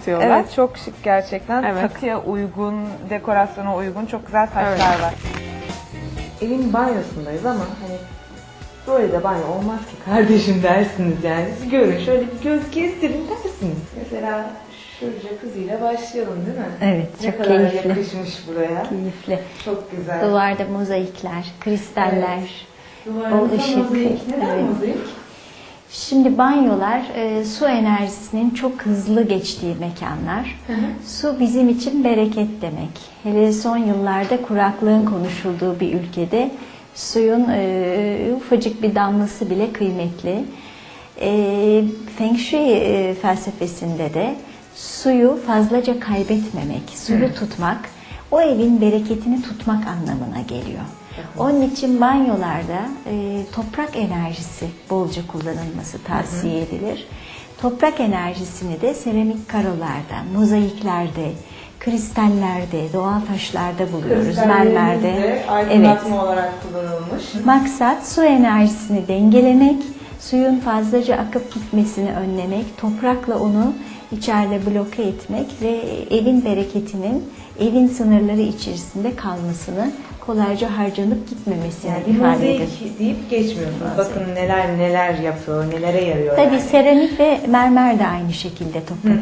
atıyorlar. Evet çok şık gerçekten. Evet. Takıya uygun, dekorasyona uygun çok güzel taşlar Evet. var. Evin banyosundayız ama hani böyle de banyo olmaz ki kardeşim dersiniz yani. Bir görün şöyle bir göz gezdirin dersiniz. Mesela şu jacuzziyle başlayalım değil mi? Evet, ne çok kadar keyifli. yakışmış buraya. Keyifli. Çok güzel. Duvarda mozaikler, kristaller. O ışık, mozaik. Neden evet. mozaik? Şimdi banyolar e, su enerjisinin çok hızlı geçtiği mekanlar. Su bizim için bereket demek. Hele son yıllarda kuraklığın konuşulduğu bir ülkede suyun e, ufacık bir damlası bile kıymetli. E, Feng Shui e, felsefesinde de suyu fazlaca kaybetmemek, suyu tutmak, o evin bereketini tutmak anlamına geliyor. Onun için banyolarda e, toprak enerjisi bolca kullanılması tavsiye edilir. Toprak enerjisini de seramik karolarda, mozaiklerde, kristallerde, doğal taşlarda buluyoruz. Mermerde. de Evet. olarak kullanılmış. Maksat su enerjisini dengelemek, suyun fazlaca akıp gitmesini önlemek, toprakla onu içeride bloke etmek ve evin bereketinin evin sınırları içerisinde kalmasını kolayca harcanıp gitmemesini Yani ifade mozaik deyip geçmiyorsunuz. Bakın neler neler yapıyor, nelere yarıyor. Tabii yani. seramik ve mermer de aynı şekilde toprak